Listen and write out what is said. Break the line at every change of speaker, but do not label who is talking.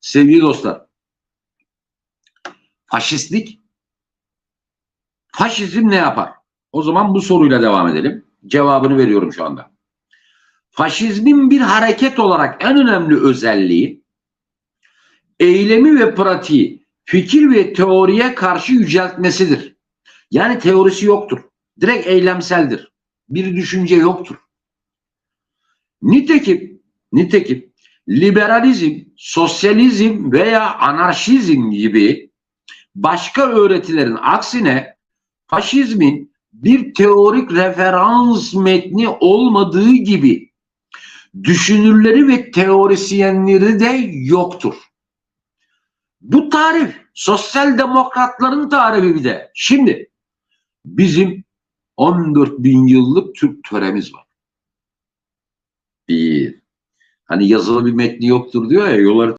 Sevgili dostlar, faşistlik, faşizm ne yapar? O zaman bu soruyla devam edelim. Cevabını veriyorum şu anda. Faşizmin bir hareket olarak en önemli özelliği, eylemi ve pratiği fikir ve teoriye karşı yüceltmesidir. Yani teorisi yoktur. Direkt eylemseldir. Bir düşünce yoktur. Nitekim, nitekim liberalizm, sosyalizm veya anarşizm gibi başka öğretilerin aksine faşizmin bir teorik referans metni olmadığı gibi düşünürleri ve teorisyenleri de yoktur. Bu tarif sosyal demokratların tarifi bir de. Şimdi bizim 14 bin yıllık Türk töremiz var. Bir. Hani yazılı bir metni yoktur diyor ya yolları